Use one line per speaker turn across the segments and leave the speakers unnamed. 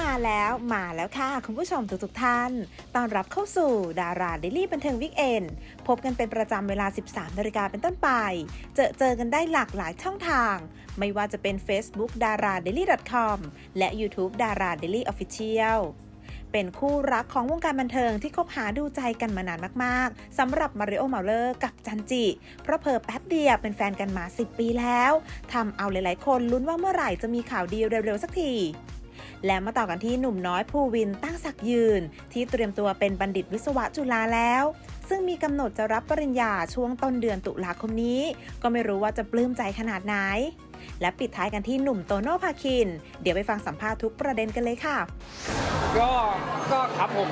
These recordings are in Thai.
มาแล้วมาแล้วค่ะ คุณผู้ชมทุกๆท่านต้อนรับเข้าสู่ดาราเดลี่บันเทิงวิกเอนพบกันเป็นประจำเวลา 13นาฬิกาเป็นต้นไป เจอเจอกันได้หลากหลายช่องทาง ไม่ว่าจะเป็น Facebook d a r a d a i l y com และ YouTube d a r a d a i l y Official เป็นคู่รักของวงการบันเทิงที่คบหาดูใจกันมานานมากๆสำหรับมาริโอเมาเลอร์กับจันจิ เพราะเพอแป๊บเดียวเป็นแฟนกันมา 10 ปีแล้วทำเอาหลายๆ คนลุ้นว่าเมื่อไหร่จะมีข่าวดีเร็วๆสักที และมาต่อกันที่หนุ่มน้อยภูวินตั้งศักดิ์ยืน ที่เตรียมตัวเป็นบัณฑิตวิศวะจุฬาแล้ว ซึ่งมีกำหนดจะรับปริญญาช่วงต้นเดือนตุลาคมนี้ ก็ไม่รู้ว่าจะปลื้มใจขนาดไหน และปิดท้ายกันที่หนุ่มโตโน่พาคิน เดี๋ยวไปฟังสัมภาษณ์ทุกประเด็นกันเลยค่ะ
ก็ก็ครับผม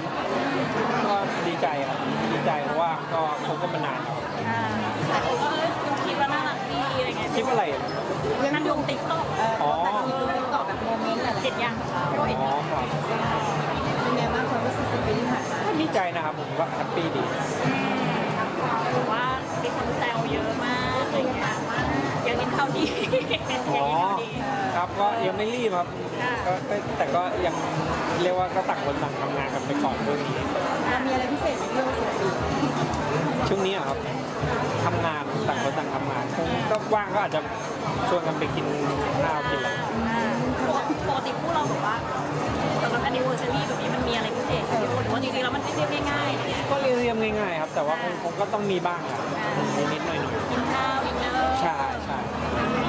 ก็ดีใจครับดีใจเพราะว่าก็คบกันมานานครับ
อ่าแต่ผมก็เอ้ยคุณคิดว่าน่ารักดีอะไรเงี้ย
คลิปอะไร
มันลงติ๊กต็อก
อ๋อ
ติ๊กต็อกแบบโมเมนต์อะไรเห็นยังก็ เห็น
อ๋อ
ยัง
ครับ
เป็นไงบ้างความรู้สึกสิบปีที่ผ่านมา
ก็ดีใจนะครับผมก็แฮปปี้ดี
แต่ว่ามีคนแซวเยอะมากอะไรเงี้ยยังกินข้าวดียังกิน
อ๋อ
ข้าวดี
ครับก็ยังไม่รีบครับ
ค่ะ
ก็ก็แต่ก็ยังเรียกว่าก็ต่างคนต่างทำงานกันไปก่อนเรื่องนี้
มีอะไรพิเศษไหมพี่โอสิบปี
ช่วงนี้อะครับ ทำงานต่างคนต่างทำงานคงก็ว่างก็อาจจะชวนกันไปกินข้าวกินอะไร
ปกติคู่เราแบบว่าสำหรับ anniversary แบบนี้มันมีอะไรพิเศษไหมพี่โอหรือว่าจริงๆแล้วมันเรียบๆง่ายๆอะไรเงี้ย
ก็เรียบๆง่ายๆครับ แต่ว่าคงคงก็ต้องมีบ้างครับนิดๆหน่อย
กินข้าวดินเนอร์
ๆใช่ใช่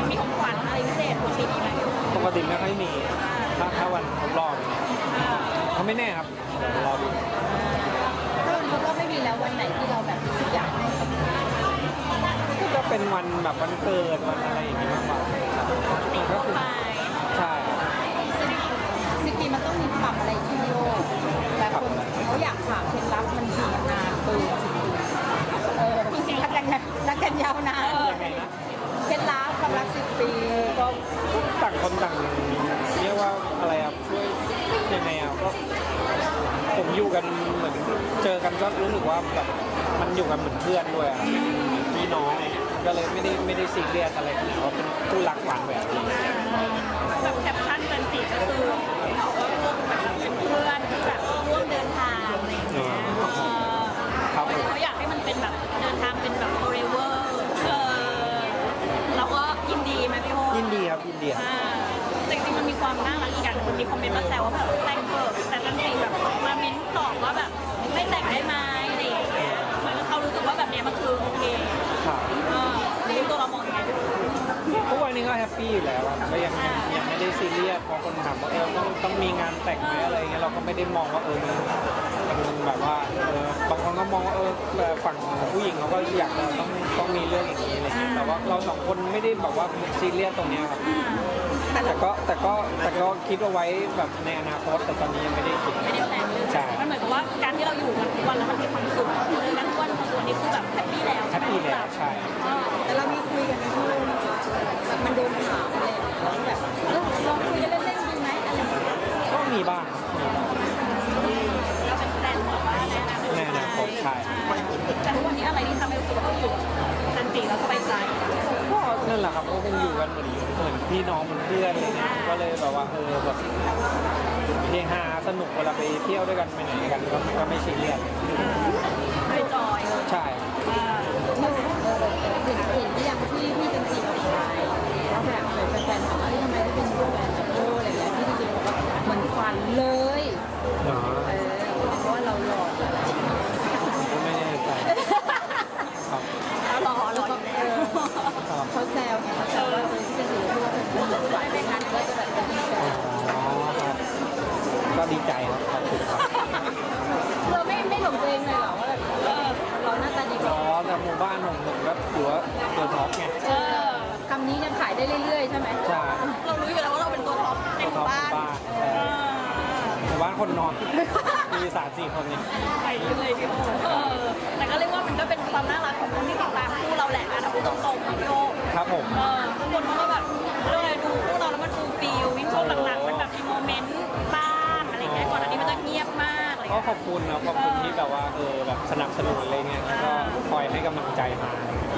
มีของขวัญอะไรพิเศษปกติมีไหม
ปกติไม่ค่อยมีถ้าถ้าวันครบรอบเนี่ยเขาไม่แน่ครับเดี๋ยวรอดู
วันแบบ
วันเกิดวันอะไรอย่างงี้มากกว่า
ติด
ก็
เข้า
คือ
ไป
ใช่
สิบปีมันต้องมีปรับอะไรที่โยกแต่คนเขาอยากถามเคล็ดลับมันอยู่นานเกินสิบปีเออจริงๆรักกันรักกันยาวนาน
ยังไงนะ
เคล็ดลับความรักสิบปี
ก็ต่างคนต่างเรียกว่าอะไรอะช่วยยังไงอะก็ผมอยู่กันเหมือนเจอกันก็รู้สึกว่าแบบมันอยู่กันเหมือนเพื่อนด้วยอะพี่น้องอะไรเงี้ย ก็เลยไม่ได้ไม่ได้ซีเรียสอะไรขนาดว่าเป็นคู่รักหวานแหววอะไรเงี้ย
แบบแคปชั่นเป็นจีบก็คือ ไม่
ได้มองว่าเออมันมันแบบว่าเออบางคนก็มองว่าเออแบบฝั่งของผู้หญิงเขาก็อยากจะต้องต้องมีเรื่องอย่างนี้อะไรเงี้ยแต่ว่าเราสองคนไม่ได้แบบว่าซีเรียสตรงเนี้ยครับแต่ก็แต่ก็แต่ก็คิดเอาไว้แบบในอนาคตแต่ตอนนี้ยังไม่ได้คิด
ไม่ได้แพลนเลย
ใช่
มันเหมือนกับว่าการที่เราอยู่กันทุกวันแล้วมันมีความสุขเลยนั้นทุกวันของตัวนี้คือแบบแฮปปี้แล้ว
แฮปปี้แล้วใช่
เออแต่เรามีคุยกันในที่มันโดนถามอะไรอย่างเงี้ยแล้วแบบเออลองคุยกันเล่นๆดีไหมอะไรอย่างเงี้ย
ก็มีบ้างมีบ้าง
คต
ในอนาคตใช่
แต่ทุกวันนี้อะไรที่ทำให้รู้สึกว่าเราอยู่จันจีแล้วสบายใจ
ก็นั่นแหละครับก็คงอยู่กันเหมือนเหมือนพี่น้องเหมือนเพื่อนอะไรเงี้ยก็เลยแบบว่าเออแบบเฮฮาสนุกเวลาไปเที่ยวด้วยกันไปไหนกันก็ก็ไม่ซีเรียส
ไม่จอย
ใช่เห็
น ขอบ
คุณนะขอบคุณที่แบบว่าเออแบบสนับสนุนอะไรเงี้ยแล้วก็คอยให้กำลังใจมา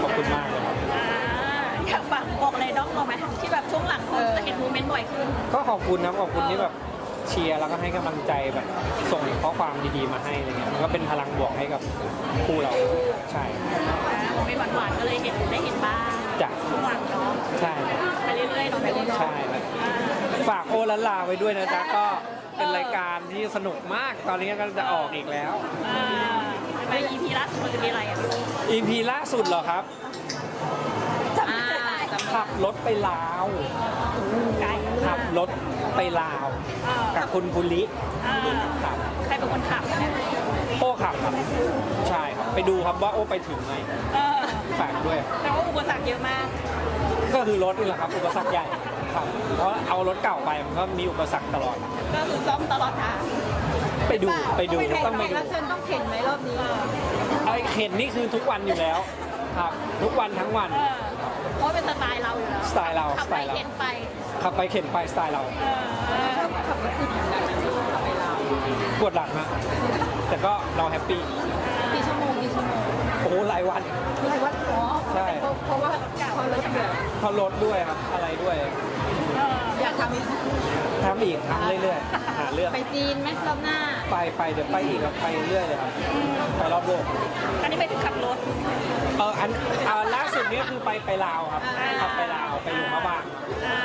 ขอบคุณมากเลยครับ
อ่าอยากฝากบอกอะไรด้อมเราไหมที่แบบช่วงหลังคนจะเห็นโมเมนต์บ่อยขึ้น
ก็ขอบคุณนะขอบคุณที่แบบเชียร์แล้วก็ให้กำลังใจแบบส่งข้อความดีๆมาให้อะไรเงี้ยมันก็เป็นพลังบวกให้กับคู่เราใช่
โมเมนต์หวานๆก็เลยเห็นได้เห็นบ้าง
จ้ะ
ช่วงหลังเนาะ
ใช่
ไปเรื่อยๆเนาะไปเรื่อยๆ
ใช่ครับ ฝากโอละลาไว้ด้วยนะจ๊ะก็ เป็นรายการที่สนุกมาก ตอนนี้ก็จะออกอีกแล้ว
อ่าไป EP ล่าสุดมันจะมีอะไรอะ
EP ล่าสุดเหรอครับ
อ่าจำ
ขับรถไปลาว
ไกล
ขับรถไปลาว
อ่า
กับคุณภูริ
อ่า
ครับ
ใครเป็นคนขับเนี่ย
โอ้ขับครับ ใช่ครับ ไปดูครับว่าโอ้ไปถึงไหม
เออ
ฝากด้วย
แต่ว่าอุปสรรคเยอะมาก
ก็คือรถนี่แหละครับ อุปสรรคใหญ่ ครับเพราะเอารถเก่าไปมันก็มีอุปสรรคตลอด
ก็คือซ้อมตลอดทาง
ไปดูไปดู
ต้
ต้
อ
องง
ไป
ไปดู
รับเชิญต้องเข็นไหมรอบนี้
ไอ้เข็นนี่คือทุกวันอยู่แล้วครับทุกวันทั้งวัน
เออเพราะเป็นสไตล์เราอยู่แล้ว
สไตล์เรา
ขับ
ส
ไป
ไตล์เรา
เข็นไป
ขับไปเข็นไปสไตล์เรา
เออเออ
ขับรถติดเหมือนกันนะที่ขับไปลาว
ปวดหลังนะแต่ก็เราแฮปปี้
กี่ชั่วโมงกี่ชั่วโมง
โอ้โหหลายวัน
หลายวันอ๋อ
ใช่
เพราะเพราะว่าเพราะรถเดือด
เพราะรถด้วยครับอะไรด้วย
เออ
อยาก ทำอีก
ทำอีกทำเรื่อยๆหาเรื่อง
ไปจีนไหมรอบหน้า
ไปไปเดี๋ยวไปอีกครับไปเรื่อยเลยครับไปรอบโลก
อันนี้ไปถึงขับรถ
เอออันอ่าล่าสุดนี้คือไปไปลาวครับ
อ่า
ขับไปลาวไปหลวงพระบาง
อ่า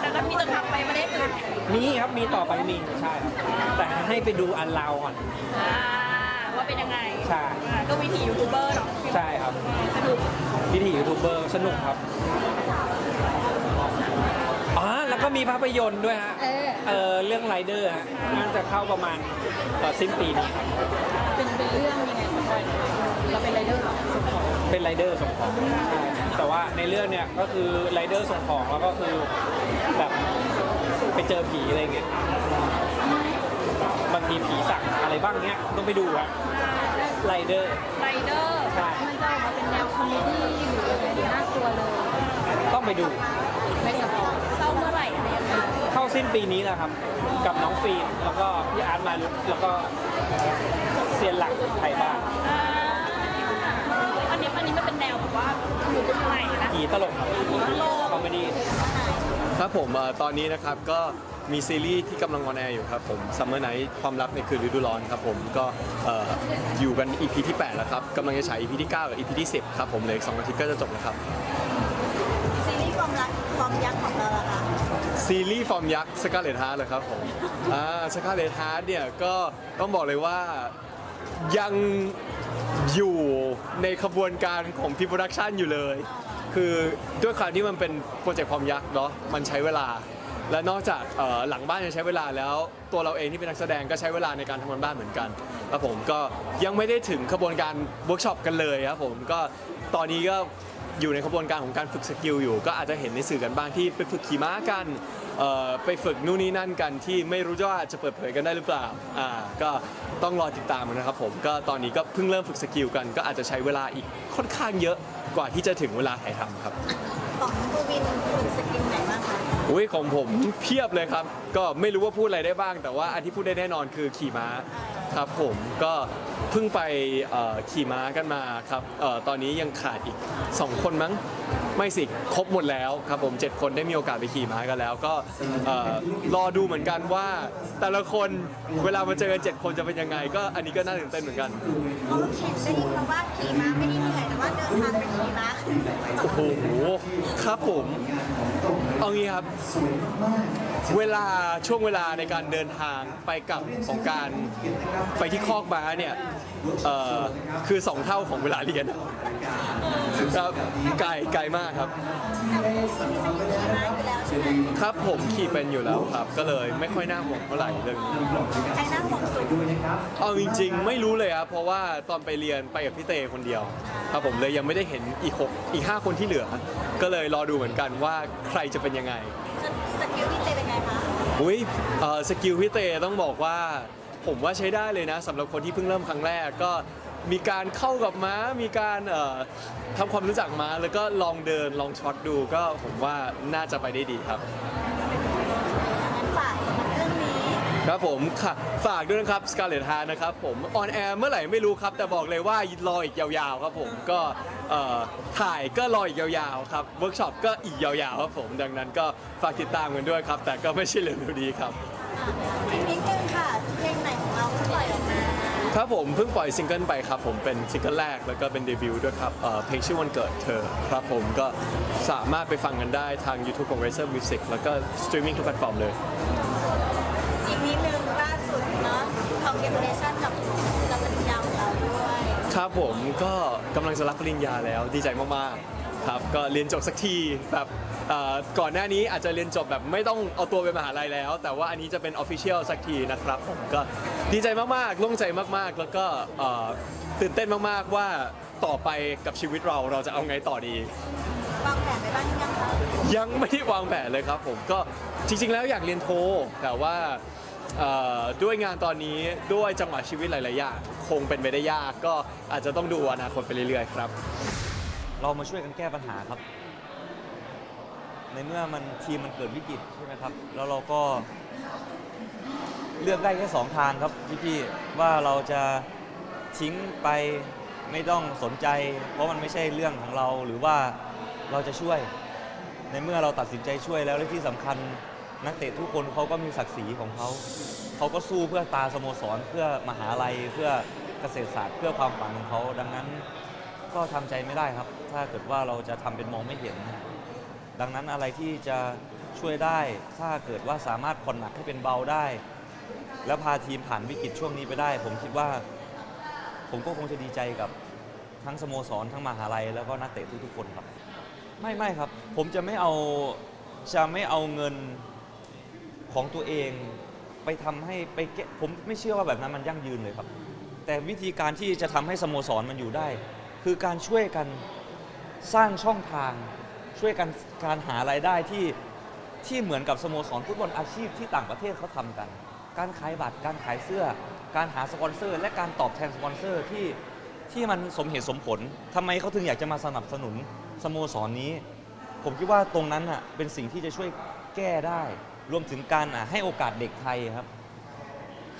แต่ก็มีจะขับไปประเทศอื่น
มีครับมีต่อไปมีใช่ครับแต่ให้ไปดูอันลาวก่อน
อ่าว่าเป็นยังไง
ใช่
อ่าก็วิถียูทูบเบอร์เนาะ
ใช่ครับ
สนุก
พิธียูทูบเบอร์สนุกครับอ๋อแล้ว ก็มีภาพยนตร์ด้วยฮะ
เออ
เออเรื่องไรเดอร์ฮะน่าจะเข้าประมาณเอ่อสิ้นปีนี้ครับ
เป็นเป็นเรื่องยังไงสปอยล์หน่อยเราเป็นไรเดอร์เหรอส่งของ
เป็นไรเดอร์ส่งของใช่แต่ว่าในเรื่องเนี่ยก็คือไรเดอร์ส่งของแล้วก็คือแบบไปเจอผีอะไรเงี้ยบางทีผีสั่งอะไรบ้างเนี้ยต้องไปดูอะไรเดอร์
ไรเดอร์
ใช่
มันจะออกมาเป็นแนวคอมเมดี้หรือยังไงหรือน่ากลัวเลย
ต้องไปดู
ไม่สปอยล์
สิ้นปีนี้แหละครับ กับน้องฟิล์มแล้วก็พี่อาร์ตมารุธแล้วก็เซียนหลักไทยบ้าน
อ่าอันนี้อันนี้มันเป็นแนวแบบว่าอยู่ตรงไหนนะ
ผีตลกครับ
ตลก
คอมเมดี้
ครับผมเอ่อตอนนี้นะครับก็มีซีรีส์ที่กำลังออนแอร์อยู่ครับผม Summer Night ความรักในคืนฤดูร้อนครับผมก็เอ่ออยู่กัน EP ที่ 8 แล้วครับกำลังจะฉาย EP ที่ 9 กับ EP ที่ 10 ครับผมเหลืออีก2อาทิตย์ก็จะจบแล้วครับ
ซีรีส์ความรักความยักษ์ของเราล่ะคะ
ซีรีส์ฟอร์มยักษ์สกาเลตฮาร์เลยครับผมอ่าสกาเลตฮาร์เนี่ยก็ต้องบอกเลยว่ายังอยู่ในขบวนการของพีโปรดักชันอยู่เลย คือด้วยความที่มันเป็นโปรเจกต์ความยักษ์เนาะมันใช้เวลา และนอกจากเอ่อหลังบ้านจะใช้เวลาแล้ว ตัวเราเองที่เป็นนักแสดงก็ใช้เวลาในการทำงานบ้านเหมือนกันครับผมก็ยังไม่ได้ถึงขบวนการเวิร์กช็อปกันเลยครับผมก็ตอนนี้ก็ อยู่ในขบวนการของการฝึกสกิลอยู่ ก็อาจจะเห็นในสื่อกันบ้างที่ไปฝึกขี่ม้ากันเอ่อไปฝึกนู่นนี่นั่นกันที่ไม่รู้ว่าจะเปิดเผยกันได้หรือเปล่าอ่าก็ต้องรอติดตามนะครับผมก็ตอนนี้ก็เพิ่งเริ่มฝึกสกิลกัน ก็อาจจะใช้เวลาอีกค่อนข้างเยอะกว่าที่จะถึงเวลาถ่ายทำครับ
ของบูวินฝึกสกิลไหนบ้างคะ
อุ้ยของผมเพียบเลยครับ ก็ไม่รู้ว่าพูดอะไรได้บ้าง แต่ว่าอันที่พูดได้แน่นอนคือขี่ม้าครับผมก็ เพิ่งไปเอ่อขี่ม้ากันมาครับเอ่อตอนนี้ยังขาดอีก 2 คนมั้งไม่สิครบหมดแล้วครับผม 7 คนได้มีโอกาสไปขี่ม้ากันแล้ว ก็เอ่อรอดูเหมือนกันว่าแต่ละคนเวลามาเจอกัน7คนจะเป็นยังไง ก็อันนี้ก็น่าตื่นเต้นเหมือนกัน
เขาเห็นได้ยินมาว่าขี่ม้าไม่ได้เหนื่อยแต่ว่าเดินทางไปขี่ม้า
โอ้โห ครับผม เอางี้ครับ เวลาช่วงเวลาในการเดินทางไปกับของการไปที่คอกม้าเนี่ย เอ่อคือสองเท่าของเวลาเรียนครับไกลไกลมากครับ
ขี่ม้าอยู่แล้วใช่ไหม
ครับผมขี่เป็นอยู่แล้วครับ ก็เลยไม่ค่อยน่าห่วงเท่าไหร่เรื่องนี้
ใครน่าห่วงสุด
เอาจริง ๆ ไม่รู้เลยครับเพราะว่าตอนไปเรียนไปกับพี่เตคนเดียว ครับผมเลยยังไม่ได้เห็นอีกหกอีกห้าคนที่เหลือ ก็เลยรอดูเหมือนกันว่าใครจะเป็นยังไง
สสกิลที่เตเป็นไงคะ
อุ้ยเอ่อสกิลพี่เตต้องบอกว่า ผมว่าใช้ได้เลยนะสำหรับคนที่เพิ่งเริ่มครั้งแรกก็มีการเข้ากับม้า มีการเอ่อทำความรู้จักม้า แล้วก็ลองเดินลองช็อตดูก็ผมว่าน่าจะไปได้ดีครับ
งั้นฝากสำหรับเรื่องนี้
ครับผมค่ะฝากด้วยนะครับ Scarlet Heart นะครับผมออนแอร์เมื่อไหร่ไม่รู้ครับ แต่บอกเลยว่ารออีกยาวๆครับผมก็เอ่อถ่ายก็รออีกยาวๆครับเวิร์กช็อปก็อีกยาวๆครับผม ดังนั้นก็ฝากติดตามกันด้วยครับ แต่ก็ไม่ใช่เร็วๆนี้ครับ
ที่มี
ครับผมเพิ่งปล่อยซิงเกิลไปครับผมเป็นซิงเกิลแรกแล้วก็เป็นเดบิวต์ด้วยครับเอ่อเพลงชื่อวันเกิดเธอครับผมก็สามารถไปฟังกันได้ทาง YouTube ของ Razer Music แล้วก็สตรีมมิ่งทุกแพลตฟอร์มเลย
อีกนิดนึงล่าสุดเนาะคองเกมเนชั่นกับกับปริญญาของเราด้วย
ครับผมก็กำลังจะรับปริญญาแล้วดีใจมากๆครับก็เรียนจบสักทีแบบเอ่อก่อนหน้านี้อาจจะเรียนจบแบบไม่ต้องเอาตัวไปมหาลัยแล้ว แต่ว่าอันนี้จะเป็นออฟฟิเชียลสักทีนะครับผมก็ ดีใจมากๆโล่งใจมากๆ แล้วก็เอ่อตื่นเต้นมากๆว่าต่อไปกับชีวิตเราเราจะเอาไงต่อดี
วางแผนไปบ้างหรือยังคะ
ยังไม่ได้วางแผนเลยครับผมก็จริง ๆ แล้วอยากเรียนโท แต่ว่าเอ่อด้วยงานตอนนี้ด้วยจังหวะชีวิตหลายๆอย่างคงเป็นไปได้ยาก ก็อาจจะต้องดูอนาคตไปเรื่อยๆครับ
เรามาช่วยกันแก้ปัญหาครับ ในเมื่อมันทีมมันเกิดวิกฤตใช่ไหมครับ แล้วเราก็ เลือกได้แค่สองทางครับพี่ๆว่าเราจะทิ้งไปไม่ต้องสนใจ เพราะมันไม่ใช่เรื่องของเราหรือว่าเราจะช่วย ในเมื่อเราตัดสินใจช่วยแล้วและที่สำคัญนักเตะทุกคนเขาก็มีศักดิ์ศรีของเขาเขาก็สู้เพื่อตาสโมสรเพื่อมหาลัยเพื่อเกษตรศาสตร์ เพื่อความฝันของเขาดังนั้นก็ทำใจไม่ได้ครับ ถ้าเกิดว่าเราจะทำเป็นมองไม่เห็น ดังนั้นอะไรที่จะช่วยได้ ถ้าเกิดว่าสามารถผ่อนหนักให้เป็นเบาได้ แล้วพาทีมผ่านวิกฤตช่วงนี้ไปได้ ผมคิดว่า ผมก็คงจะดีใจกับทั้งสโมสรทั้งมหาลัย แล้วก็นักเตะทุกๆคนครับ ไม่ไม่ครับ ผมจะไม่เอาจะไม่เอาเงินของตัวเองไปทำให้ไปแก้ผมไม่เชื่อว่าแบบนั้นมันยั่งยืนเลยครับ แต่วิธีการที่จะทำให้สโมสรมันอยู่ได้ คือการช่วยกันสร้างช่องทาง ช่วยกันการหารายได้ที่ที่เหมือนกับสโมสรฟุตบอลอาชีพที่ต่างประเทศเขาทำกัน การขายบัตร การขายเสื้อ การหาสปอนเซอร์ และการตอบแทนสปอนเซอร์ที่ที่มันสมเหตุสมผลทำไมเขาถึงอยากจะมาสนับสนุนสโมสรนี้ ผมคิดว่าตรงนั้นอะเป็นสิ่งที่จะช่วยแก้ได้ รวมถึงการอะให้โอกาสเด็กไทยครับ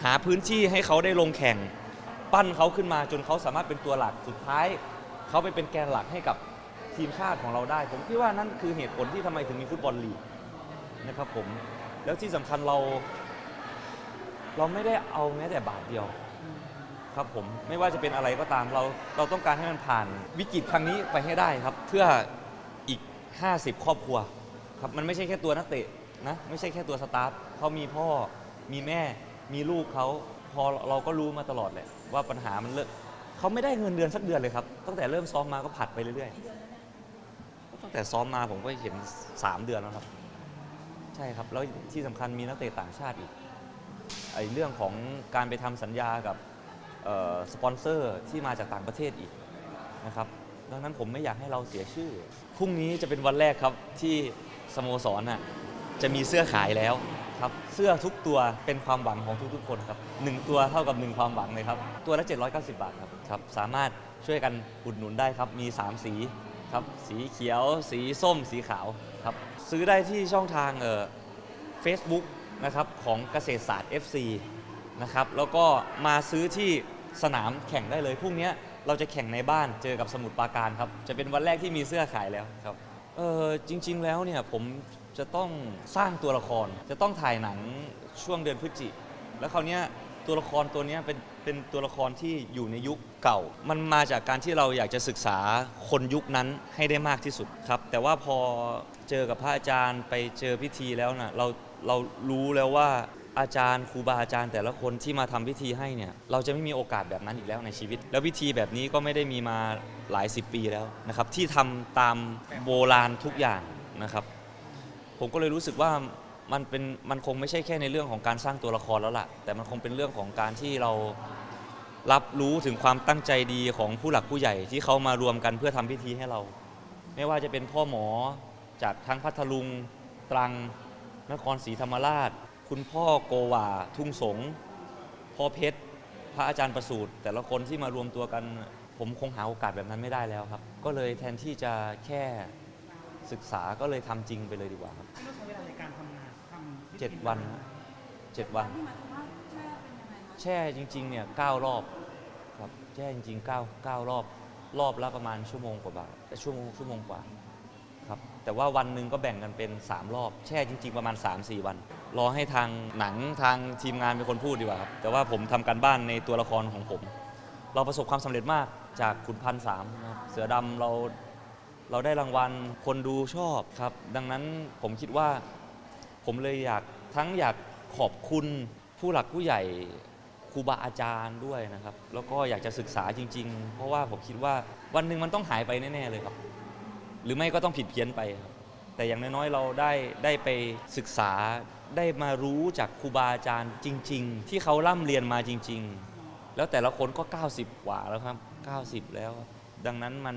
หาพื้นที่ให้เขาได้ลงแข่ง ปั้นเขาขึ้นมาจนเขาสามารถเป็นตัวหลักสุดท้าย เขาไปเป็นแกนหลักให้กับทีมชาติของเราได้ ผมคิดว่านั่นคือเหตุผลที่ทำไมถึงมีฟุตบอลลีกนะครับผมแล้วที่สำคัญเรา เราไม่ได้เอาแม้แต่บาทเดียว ครับผมไม่ว่าจะเป็นอะไรก็ตามเรา เราต้องการให้มันผ่านวิกฤตครั้งนี้ไปให้ได้ครับ เพื่ออีก 50 ครอบครัวครับมันไม่ใช่แค่ตัวนักเตะนะไม่ใช่แค่ตัวสตาฟเขามีพ่อมีแม่มีลูกเขาพอเราก็รู้มาตลอดแหละว่าปัญหามันเลิกเขาไม่ได้เงินเดือนสักเดือนเลยครับตั้งแต่เริ่มซ้อมมาก็ผัดไปเรื่อยๆตั้งแต่ซ้อมมาผมก็เห็น 3 เดือนแล้วครับ ใช่ครับ แล้วที่สำคัญมีนักเตะต่างชาติอีก ไอ้เรื่องของการไปทำสัญญากับสปอนเซอร์ที่มาจากต่างประเทศอีกนะครับดังนั้นผมไม่อยากให้เราเสียชื่อพรุ่งนี้จะเป็นวันแรกครับที่สโมสรน่ะจะมีเสื้อขายแล้วครับเสื้อทุกตัวเป็นความหวังของทุกๆ คนครับหนึ่งตัวเท่ากับหนึ่งความหวังเลยครับตัวละ 790 บาทครับครับสามารถช่วยกันอุดหนุนได้ครับมี 3 สีครับสีเขียว สีส้ม สีขาวครับซื้อได้ที่ช่องทางเอ่อ Facebook นะครับของเกษตรศาสตร์ FC นะครับแล้วก็มาซื้อที่สนามแข่งได้เลยพรุ่งนี้เราจะแข่งในบ้านเจอกับสมุทรปราการครับ จะเป็นวันแรกที่มีเสื้อขายแล้วครับเออจริง ๆ แล้วเนี่ยผมจะต้องสร้างตัวละคร จะต้องถ่ายหนังช่วงเดือนพฤศจิ แล้วคราวเนี้ยตัวละครตัวเนี้ยเป็นเป็นตัวละครที่อยู่ในยุคเก่า มันมาจากการที่เราอยากจะศึกษาคนยุคนั้นให้ได้มากที่สุดครับ แต่ว่าพอเจอกับพระอาจารย์ไปเจอพิธีแล้วนะเรา เรารู้แล้วว่าอาจารย์ครูบาอาจารย์แต่ละคนที่มาทำพิธีให้เนี่ยเราจะไม่มีโอกาสแบบนั้นอีกแล้วในชีวิต แล้วพิธีแบบนี้ก็ไม่ได้มีมาหลายสิบปีแล้วนะครับ ที่ทำตามโบราณทุกอย่างนะครับ ผมก็เลยรู้สึกว่ามันเป็นมันคงไม่ใช่แค่ในเรื่องของการสร้างตัวละครแล้วล่ะ แต่มันคงเป็นเรื่องของการที่เรารับรู้ถึงความตั้งใจดีของผู้หลักผู้ใหญ่ที่เขามารวมกันเพื่อทำพิธีให้เรา ไม่ว่าจะเป็นพ่อหมอจากทั้งพัทลุงตรัง นครศรีธรรมราช คุณพ่อโกวา ทุ่งสงพ่อเพชร พระอาจารย์ประสูตรแต่ละคนที่มารวมตัวกัน ผมคงหาโอกาสแบบนั้นไม่ได้แล้วครับ ก็เลยแทนที่จะแค่ศึกษาก็เลยทำจริงไปเลยดีกว่าครับ
ใช้เวลาในการทำงานทำพิธี
เจ็ดวันฮะเจ็ดวันแช่จริงๆเนี่ยเก้ารอบครับแช่จริงๆเก้าเก้ารอบ รอบละประมาณชั่วโมงกว่าบาทแต่ชั่วโมงชั่วโมงกว่าครับ แต่ว่าวันหนึ่งก็แบ่งกันเป็น 3 รอบ แช่จริง ๆ ประมาณ 3-4 วัน รอให้ทางหนังทางทีมงานเป็นคนพูดดีกว่าครับ แต่ว่าผมทำการบ้านในตัวละครของผม เราประสบความสำเร็จมากจากขุนพันสามครับเสือดำเราเราได้รางวัลคนดูชอบครับ ดังนั้นผมคิดว่า ผมเลยอยากทั้งอยากขอบคุณผู้หลักผู้ใหญ่ครูบาอาจารย์ด้วยนะครับ แล้วก็อยากจะศึกษาจริง ๆ เพราะว่าผมคิดว่าวันหนึ่งมันต้องหายไปแน่ๆเลยครับ หรือไม่ก็ต้องผิดเพี้ยนไปครับแต่อย่างน้อยๆ เราได้ได้ไปศึกษาได้มารู้จากครูบาอาจารย์จริง ๆ ที่เขาร่ำเรียนมาจริง ๆ แล้วแต่ละคนก็ 90 กว่าแล้วครับ 90 แล้ว ดังนั้นมัน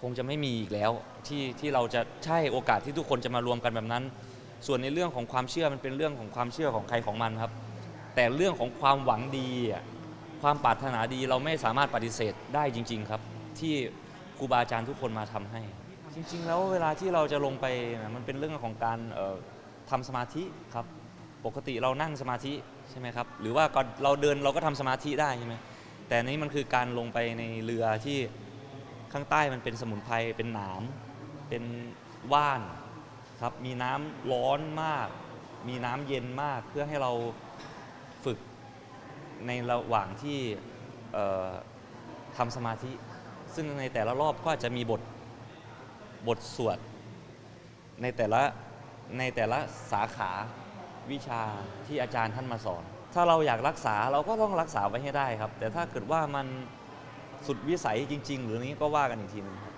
คงจะไม่มีอีกแล้วที่ที่เราจะใช่โอกาสที่ทุกคนจะมารวมกันแบบนั้น ส่วนในเรื่องของความเชื่อมันเป็นเรื่องของความเชื่อของใครของมันครับ แต่เรื่องของความหวังดีความปรารถนาดีเราไม่สามารถปฏิเสธได้จริง ๆ ครับ ที่ครูบาอาจารย์ทุกคนมาทำให้ จริง ๆ แล้วเวลาที่เราจะลงไปนะมันเป็นเรื่องของการเอ่อทำสมาธิครับ ปกติเรานั่งสมาธิใช่ไหมครับ หรือว่าก่อนเราเดินเราก็ทำสมาธิได้ใช่ไหมแต่อันนี้มันคือการลงไปในเรือที่ข้างใต้มันเป็นสมุนไพรเป็นหนาม เป็นว่านครับ มีน้ำร้อนมาก มีน้ำเย็นมากเพื่อให้เราฝึกในระหว่างที่เอ่อ ทำสมาธิ ซึ่งในแต่ละรอบก็จะมีบท บทสวดในแต่ละในแต่ละสาขาวิชาที่อาจารย์ท่านมาสอน ถ้าเราอยากรักษาเราก็ต้องรักษาไว้ให้ได้ครับ แต่ถ้าเกิดว่ามันสุดวิสัยจริง ๆ หรือนี้ก็ว่ากันอีกทีหนึงครับ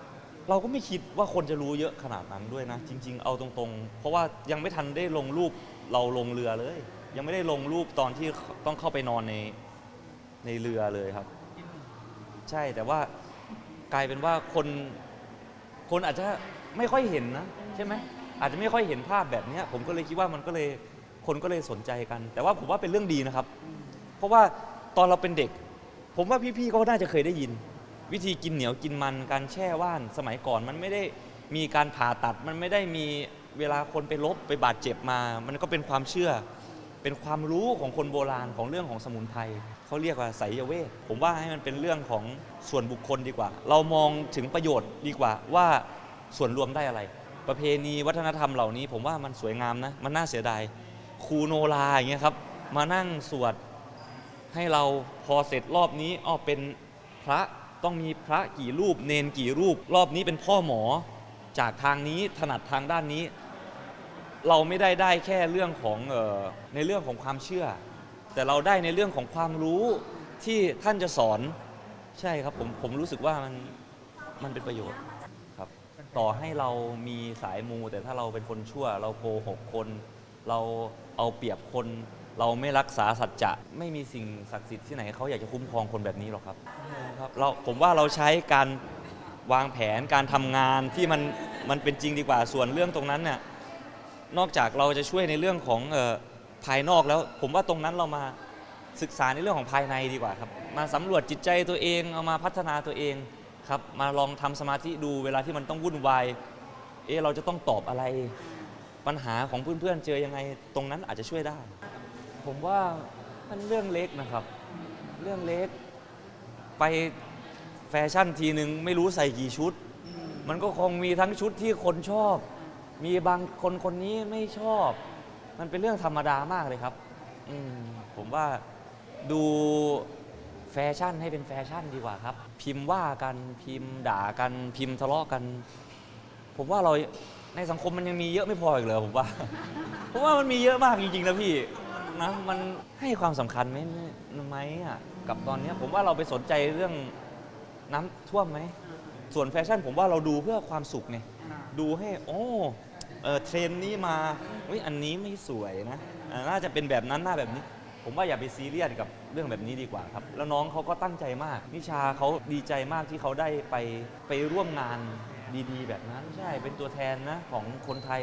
เราก็ไม่คิดว่าคนจะรู้เยอะขนาดนั้นด้วยนะ จริง ๆ เอาตรงๆ เพราะว่ายังไม่ทันได้ลงรูปเราลงเรือเลย ยังไม่ได้ลงรูปตอนที่ต้องเข้าไปนอนในในเรือเลยครับ ใช่แต่ว่ากลายเป็นว่าคน คนอาจจะไม่ค่อยเห็นนะ ใช่ไหมอาจจะไม่ค่อยเห็นภาพแบบเนี้ยผมก็เลยคิดว่ามันก็เลยคนก็เลยสนใจกัน แต่ว่าผมว่าเป็นเรื่องดีนะครับ เพราะว่าตอนเราเป็นเด็ก ผมว่าพี่ๆก็น่าจะเคยได้ยิน วิธีกินเหนียวกินมันการแช่ว่านสมัยก่อนมันไม่ได้มีการผ่าตัดมันไม่ได้มีเวลาคนไปลบไปบาดเจ็บมา มันก็เป็นความเชื่อ เป็นความรู้ของคนโบราณของเรื่องของสมุนไพรเขาเรียกว่าไสยเวทผมว่าให้มันเป็นเรื่องของส่วนบุคคลดีกว่า เรามองถึงประโยชน์ดีกว่าว่าส่วนรวมได้อะไร ประเพณีวัฒนธรรมเหล่านี้ ผมว่ามันสวยงามนะมันน่าเสียดายครูโนราอย่างเงี้ยครับ มานั่งสวดให้เราพอเสร็จรอบนี้อ้อเป็นพระต้องมีพระกี่รูปเนนกี่รูป รอบนี้เป็นพ่อหมอ จากทางนี้ถนัดทางด้านนี้ เราไม่ได้ได้แค่เรื่องของเออในเรื่องของความเชื่อ แต่เราได้ในเรื่องของความรู้ที่ท่านจะสอนใช่ครับผมผมรู้สึกว่ามันมันเป็นประโยชน์ครับ ต่อให้เรามีสายมู แต่ถ้าเราเป็นคนชั่ว เราโกหกคน เราเอาเปรียบคน เราไม่รักษาสัจจะไม่มีสิ่งศักดิ์สิทธิ์ที่ไหนเขาอยากจะคุ้มครองคนแบบนี้หรอกครับครับเราผมว่าเราใช้การวางแผนการทำงานที่มันมันเป็นจริงดีกว่าส่วนเรื่องตรงนั้นเนี่ย นอกจากเราจะช่วยในเรื่องของเออภายนอกแล้ว ผมว่าตรงนั้นเรามาศึกษาในเรื่องของภายในดีกว่าครับมาสำรวจจิตใจตัวเองเอามาพัฒนาตัวเองครับมาลองทำสมาธิดูเวลาที่มันต้องวุ่นวายเอะเราจะต้องตอบอะไร ปัญหาของเพื่อนๆเจอยังไง ตรงนั้นอาจจะช่วยได้ ผมว่ามันเรื่องเล็กนะครับ เรื่องเล็ก ไปแฟชั่นทีหนึ่งไม่รู้ใส่กี่ชุด มันก็คงมีทั้งชุดที่คนชอบ มีบางคนคนนี้ไม่ชอบ มันเป็นเรื่องธรรมดามากเลยครับอืมผมว่าดูแฟชั่นให้เป็นแฟชั่นดีกว่าครับ พิมพ์ว่ากันพิมพ์ด่ากันพิมพ์ทะเลาะกัน ผมว่าเราในสังคมมันยังมีเยอะไม่พออีกเลยผมว่าผมว่ามันมีเยอะมากจริงๆนะพี่นะมันให้ความสำคัญไหมไหมอะกับตอนเนี้ยผมว่าเราไปสนใจเรื่องน้ำท่วมไหมส่วนแฟชั่นผมว่าเราดูเพื่อความสุขไงดูให้โอ้ เออเทรนนี้มาเฮ้ยอันนี้ไม่สวยนะอ่าน่าจะเป็นแบบนั้นหน้าแบบนี้ ผมว่าอย่าไปซีเรียสกับเรื่องแบบนี้ดีกว่าครับ แล้วน้องเขาก็ตั้งใจมาก นิชาเขาดีใจมากที่เขาได้ไปไปร่วมงานดีๆ แบบนั้นใช่เป็นตัวแทนนะของคนไทย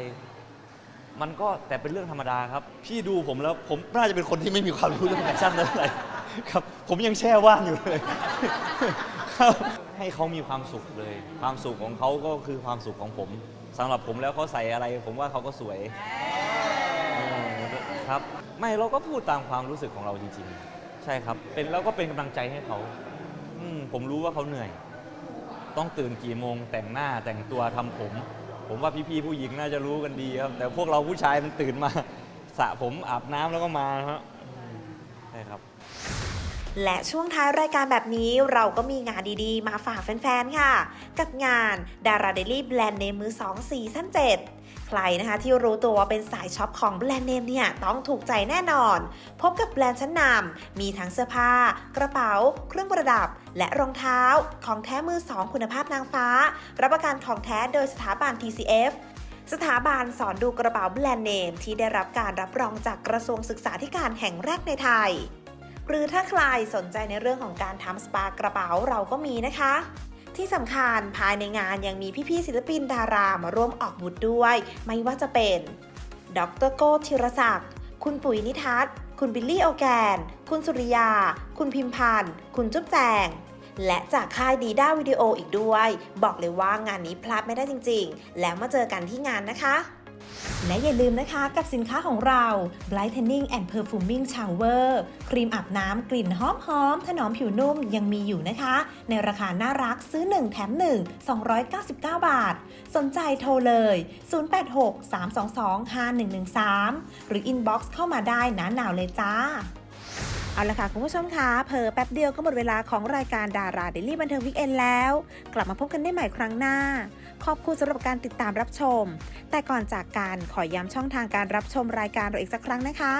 มันก็แต่เป็นเรื่องธรรมดาครับ พี่ดูผมแล้วผมน่าจะเป็นคนที่ไม่มีความรู้เรื่องแฟชั่นเท่าไหร่ครับ ผมยังแช่ว่านอยู่เลยครับให้เขามีความสุขเลย ความสุขของเขาก็คือความสุขของผม สำหรับผมแล้วเขาใส่อะไร ผมว่าเขาก็สวยเออครับ ไม่เราก็พูดตามความรู้สึกของเราจริงๆ ใช่ครับ เป็นแล้วก็เป็นกำลังใจให้เขาอืมผมรู้ว่าเขาเหนื่อย ต้องตื่นกี่โมง แต่งหน้าแต่งตัวทำผม ผมว่าพี่ๆผู้หญิงน่าจะรู้กันดีครับ แต่พวกเราผู้ชายมันตื่นมา สระผมอาบน้ำแล้วก็มาฮะใช่ครับ
และช่วงท้ายรายการแบบนี้เราก็มีงานดีๆ มาฝากแฟนๆ ค่ะ กับงานดาราเดลี่แบรนด์เนมมือ2ซีซั่น7ใครนะคะที่รู้ตัวว่าเป็นสายช็อปของแบรนด์เนมเนี่ยต้องถูกใจแน่นอน พบกับแบรนด์ชั้นนำมีทั้งเสื้อผ้า กระเป๋า เครื่องประดับ และรองเท้า ของแท้มือ2คุณภาพนางฟ้า รับประกันของแท้โดยสถาบัน TCF สถาบันสอนดูกระเป๋าแบรนด์เนมที่ได้รับการรับรองจากกระทรวงศึกษาธิการแห่งแรกในไทย หรือถ้าใครสนใจในเรื่องของการทำสปากระเป๋าเราก็มีนะคะ ที่สำคัญภายในงานยังมีพี่ๆศิลปินดารามาร่วมออกบุตรด้วย ไม่ว่าจะเป็น ดรโก้ธีรศักดิ์ คุณปุ๋ยนิทัศน์ คุณบิลลี่โอแกน คุณสุริยา คุณพิมพันธ์ คุณจุ๊บแจงและจากค่ายดีด้าวิดีโออีกด้วย บอกเลยว่างานนี้พลาดไม่ได้จริงๆ แล้วมาเจอกันที่งานนะคะ และอย่าลืมนะคะกับสินค้าของเรา Brightening and Perfuming Shower ครีมอาบน้ำกลิ่นหอมๆถนอมผิวนุ่มยังมีอยู่นะคะ ในราคาน่ารักซื้อ 1 แถม 1 299 บาท สนใจโทรเลย 086-322-5113 หรือ inbox เข้ามาได้นะหนาวเลยจ้าเอาละค่ะ คุณผู้ชมคะเพอแป๊บเดียวก็หมดเวลาของรายการดาราเดลี่บันเทิงวิกเอนแล้ว กลับมาพบกันได้ใหม่ครั้งหน้า ขอบคุณสำหรับการติดตามรับชม แต่ก่อนจากการขอย้ำช่องทางการรับชมรายการเราอีกสักครั้งนะคะ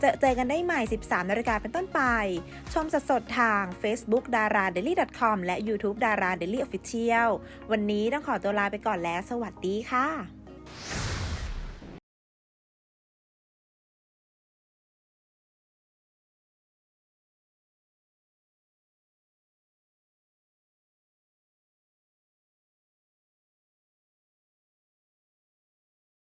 เจอเจอกันได้ใหม่ 13 นาฬิกาเป็นต้นไป ชมสดๆทาง Facebook d a r a d a i l y c o m และ YouTube d a r a d a i l y Official วันนี้ต้องขอตัวลาไปก่อนแล้ว สวัสดีค่ะ